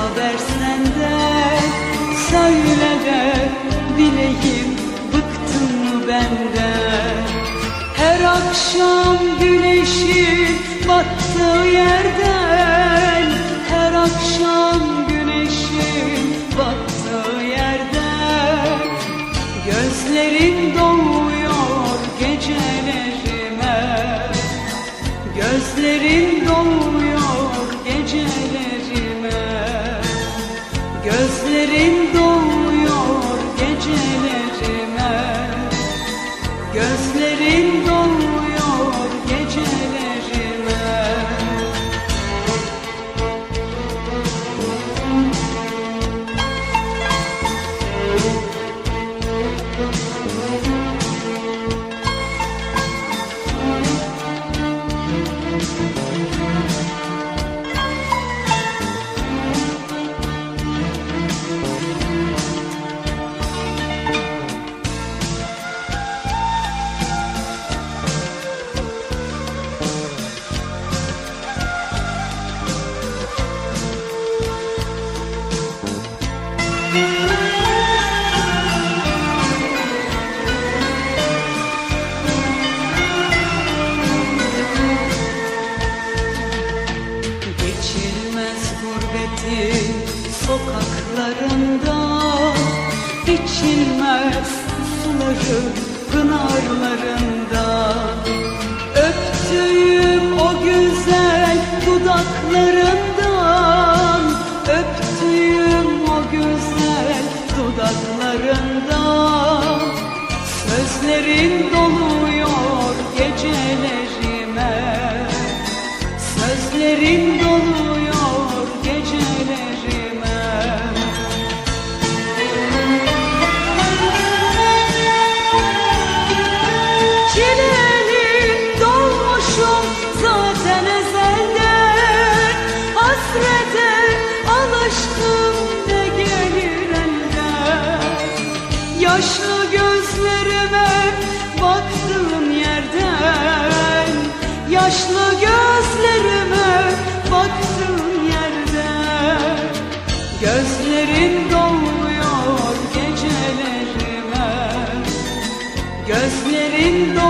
haber senden Söyle de bileyim Bıktın mı benden? Her akşam güneşin battığı yerden Her akşam güneşin battığı yerden. Gözlerin doluyor gecelerime Gözlerin doluyor gecelerime Gözlerin Geçilmez gurbetin sokaklarında İçilmez suların pınarlarında. Öptüğüm o güzel dudaklarından Sözlerin doluyor gecelerime. Çileli dolmuşum zaten ezelden Hasrete alıştım ne gelir elden. Yaşlı Gözlerin doğru